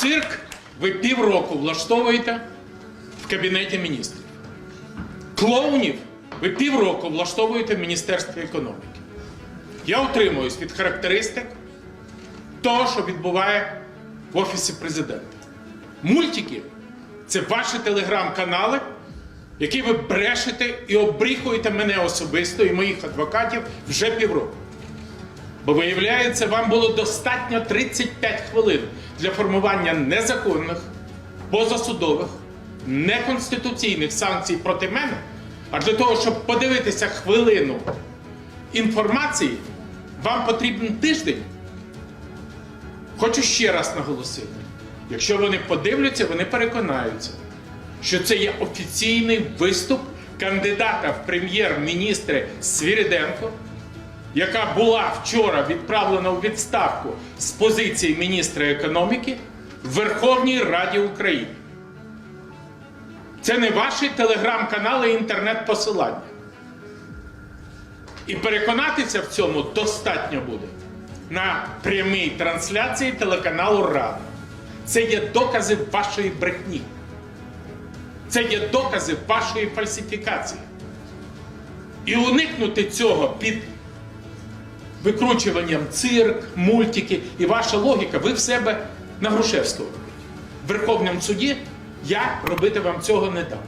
Цирк ви півроку влаштовуєте в Кабінеті міністрів. Клоунів ви півроку влаштовуєте в Міністерстві економіки. Я утримуюсь від характеристик того, що відбуває в Офісі президента. Мультики це ваші телеграм-канали, які ви брешете і обріхуєте мене особисто і моїх адвокатів вже півроку. Бо виявляється, вам було достатньо 35 хвилин для формування незаконних, позасудових, неконституційних санкцій проти мене, а для того, щоб подивитися хвилину інформації, вам потрібен тиждень. Хочу ще раз наголосити: якщо вони подивляться, вони переконаються, що це є офіційний виступ кандидата в прем'єр-міністри Свіріденко, яка була вчора відправлена у відставку з позиції міністра економіки в Верховній Раді України. Це не ваші телеграм-канали і інтернет-посилання. І переконатися в цьому достатньо буде на прямій трансляції телеканалу Рада. Це є докази вашої брехні. Це є докази вашої фальсифікації. І уникнути цього під викручуванням цирк, мультики і ваша логіка, ви в себе на Грушевського. В Верховному суді я робити вам цього не дам.